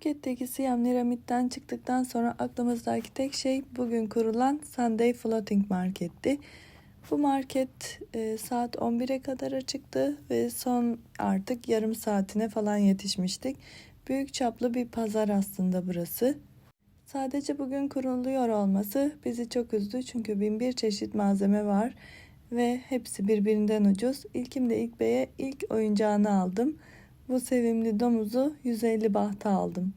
Phuket'teki Siam Niramit'ten çıktıktan sonra aklımızdaki tek şey bugün kurulan Sunday Floating Market'ti. Bu market e, saat 11'e kadar açıktı ve son artık yarım saatine falan yetişmiştik. Büyük çaplı bir pazar aslında burası. Sadece bugün kuruluyor olması bizi çok üzdü çünkü bin bir çeşit malzeme var ve hepsi birbirinden ucuz. İlkimde ilk beye ilk oyuncağını aldım. Bu sevimli domuzu 150 bahta aldım.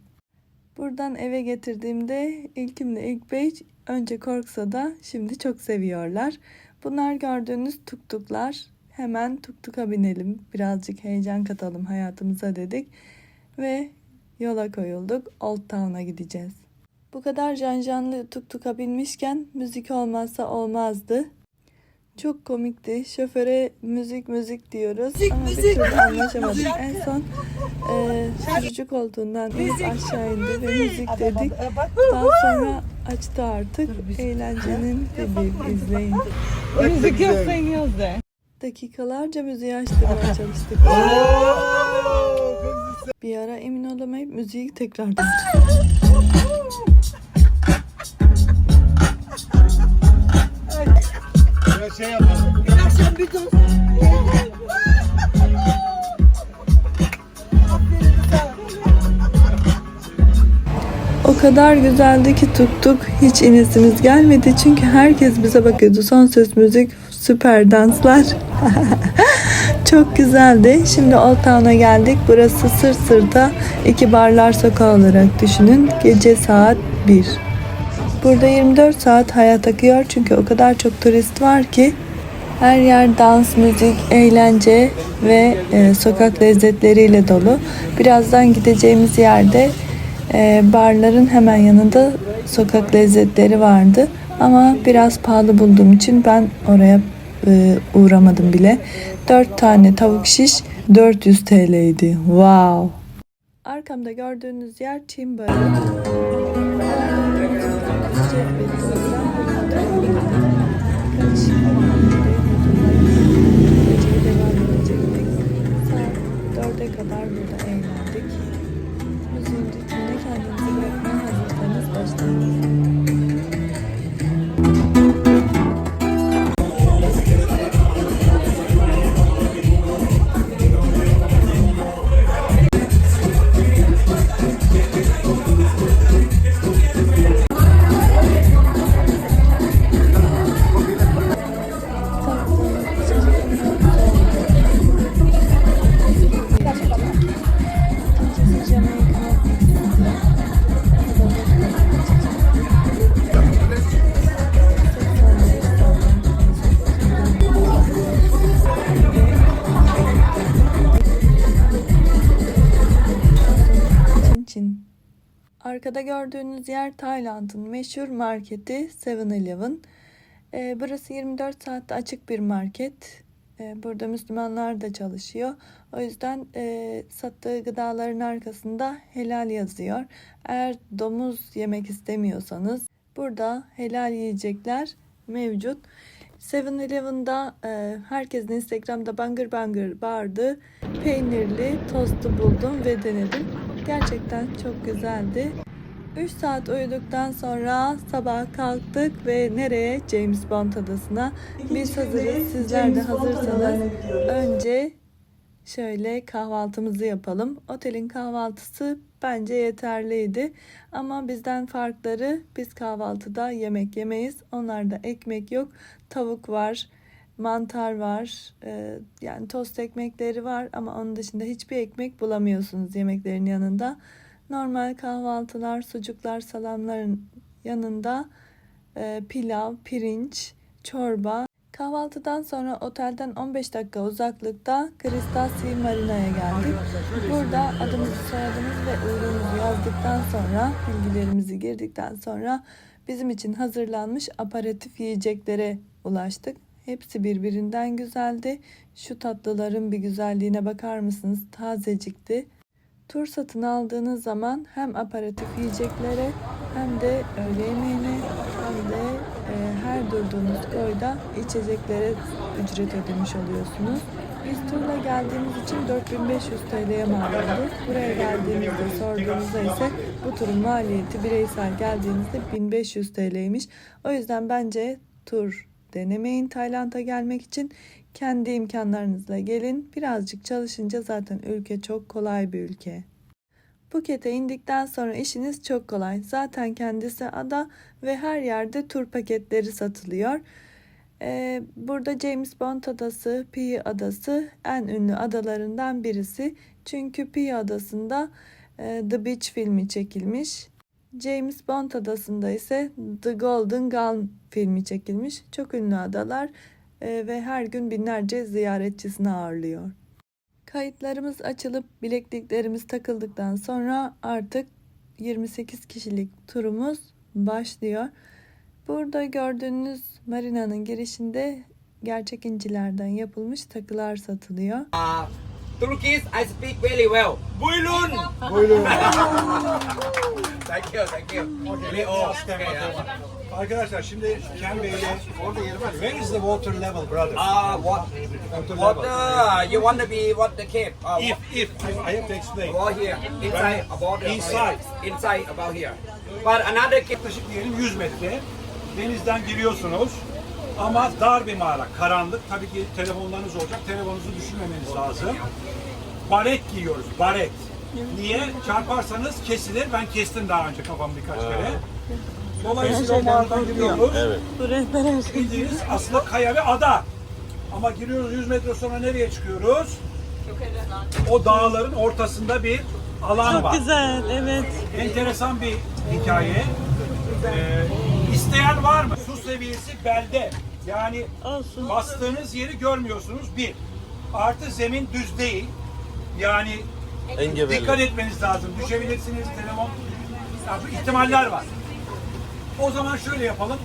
Buradan eve getirdiğimde ilkimle ilk bey önce korksa da şimdi çok seviyorlar. Bunlar gördüğünüz tuktuklar. Hemen tuktuka binelim. Birazcık heyecan katalım hayatımıza dedik. Ve yola koyulduk. Old Town'a gideceğiz. Bu kadar cancanlı tuktuka binmişken müzik olmazsa olmazdı. Çok komikti. Şoföre müzik müzik diyoruz ama bir türlü anlaşamadık. En son e, sürücü koltuğundan inip aşağı indi ve müzik dedik. Daha sonra açtı artık. Eğlencenin dibi izleyin. Müzik yapmayın de. Dakikalarca müziği açtırmaya çalıştık. Bir ara emin olamayıp müziği tekrardan Biraz şey yapalım. Akşam bir dost. O kadar güzeldi ki tuttuk. Hiç inesimiz gelmedi çünkü herkes bize bakıyordu. Son ses müzik, süper danslar. Çok güzeldi. Şimdi Old Town'a geldik. Burası sırt sırta iki barlar sokağı olarak düşünün. Gece saat 1. Burada 24 saat hayat akıyor çünkü o kadar çok turist var ki her yer dans, müzik, eğlence ve e, sokak lezzetleriyle dolu. Birazdan gideceğimiz yerde e, barların hemen yanında sokak lezzetleri vardı. Ama biraz pahalı bulduğum için ben oraya e, uğramadım bile. 4 tane tavuk şiş 400 TL'ydi. Wow. Arkamda gördüğünüz yer Çin barı. Arkada gördüğünüz yer Tayland'ın meşhur marketi 7-Eleven. Ee, burası 24 saatte açık bir market. Ee, burada Müslümanlar da çalışıyor. O yüzden e, sattığı gıdaların arkasında helal yazıyor. Eğer domuz yemek istemiyorsanız burada helal yiyecekler mevcut. 7-Eleven'da e, herkesin Instagram'da bangır bangır bağırdı. Peynirli tostu buldum ve denedim. Gerçekten çok güzeldi. 3 saat uyuduktan sonra sabah kalktık ve nereye? James Bond adasına. Biz hazırız. Sizler de hazırsanız önce şöyle kahvaltımızı yapalım. Otelin kahvaltısı bence yeterliydi. Ama bizden farkları biz kahvaltıda yemek yemeyiz. Onlarda ekmek yok. Tavuk var, mantar var. Ee, yani tost ekmekleri var ama onun dışında hiçbir ekmek bulamıyorsunuz yemeklerin yanında. Normal kahvaltılar, sucuklar, salamların yanında e, pilav, pirinç, çorba. Kahvaltıdan sonra otelden 15 dakika uzaklıkta Crystal Sea Marina'ya geldik. Burada adımızı, soyadımız ve uğrumuzu yazdıktan sonra, bilgilerimizi girdikten sonra bizim için hazırlanmış aparatif yiyeceklere ulaştık. Hepsi birbirinden güzeldi. Şu tatlıların bir güzelliğine bakar mısınız? Tazecikti. Tur satın aldığınız zaman hem aparatif yiyeceklere hem de öğle yemeğine hem de e, her durduğunuz koyda içeceklere ücret ödemiş oluyorsunuz. Biz turla geldiğimiz için 4500 TL'ye mal olduk. Buraya geldiğimizde sorduğumuzda ise bu turun maliyeti bireysel geldiğinizde 1500 TL'ymiş. O yüzden bence tur denemeyin Tayland'a gelmek için. Kendi imkanlarınızla gelin. Birazcık çalışınca zaten ülke çok kolay bir ülke. Phuket'e indikten sonra işiniz çok kolay. Zaten kendisi ada ve her yerde tur paketleri satılıyor. Ee, burada James Bond adası, Pi adası en ünlü adalarından birisi. Çünkü Pi adasında e, The Beach filmi çekilmiş. James Bond adasında ise The Golden Gun filmi çekilmiş. Çok ünlü adalar e, ve her gün binlerce ziyaretçisini ağırlıyor. Kayıtlarımız açılıp bilekliklerimiz takıldıktan sonra artık 28 kişilik turumuz başlıyor. Burada gördüğünüz marinanın girişinde gerçek incilerden yapılmış takılar satılıyor. Uh, Turkish, I speak very well. Buyurun. Buyurun. Thank you, thank you. Really all. Okay, uh, Arkadaşlar şimdi Ken Bey'le orada yeri var. Where is the water level brother? uh, what? Water level. Uh, you want to be what the cave? Uh, If, if, I have to explain. About here, inside, about the, Inside. inside, about here. But another cave. Yaklaşık diyelim 100 metre. Denizden giriyorsunuz. Ama dar bir mağara, karanlık. Tabii ki telefonlarınız olacak. Telefonunuzu düşürmemeniz lazım. Baret giyiyoruz, baret. Niye? Çarparsanız kesilir. Ben kestim daha önce kafam birkaç kere. Dolayısıyla o mağaradan giriyoruz. Bu rehber her şey. Bildiğiniz aslında kaya ve ada. Ama giriyoruz 100 metre sonra nereye çıkıyoruz? O dağların ortasında bir alan var. Güzel, evet. Enteresan bir hikaye. Ee, isteyen var mı? Su seviyesi belde. Yani Olsun. bastığınız yeri görmüyorsunuz bir. Artı zemin düz değil. Yani dikkat etmeniz lazım. Düşebilirsiniz, telefon. Ya bu ihtimaller var. O zaman şöyle yapalım.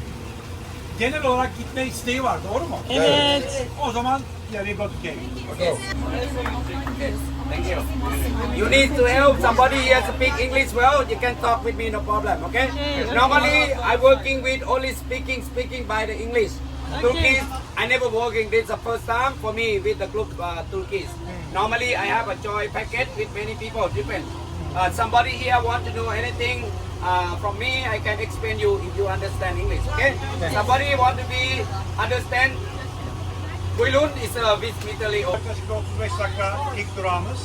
Genel olarak gitme isteği var, doğru mu? Evet. O zaman yeah, we go to cave. Okay. Thank you. You need to help somebody here speak English well. You can talk with me, no problem. Okay. Normally, I working with only speaking, speaking by the English. Turkish, I never working. This is the first time for me with the group uh, Turkish. Normally, I have a joy packet with many people, different. Uh, somebody here want to know anything uh, from me, I can explain you if you understand English. Okay. Somebody want to be understand. Buyurun is a with Italy. Yaklaşık bir 35 dakika ilk durağımız.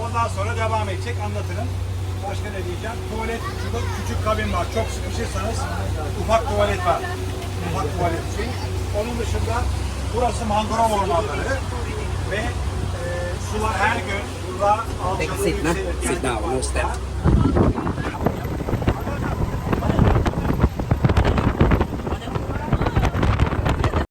Ondan sonra devam edecek, anlatırım. Başka ne diyeceğim? Tuvalet, şurada küçük kabin var. Çok sıkışırsanız ufak tuvalet var. Ufak tuvalet için. Onun dışında burası mangrove ormanları ve e, sular her gün burada Take a alçalı seat, nah. yükselir. Sit down, no stand.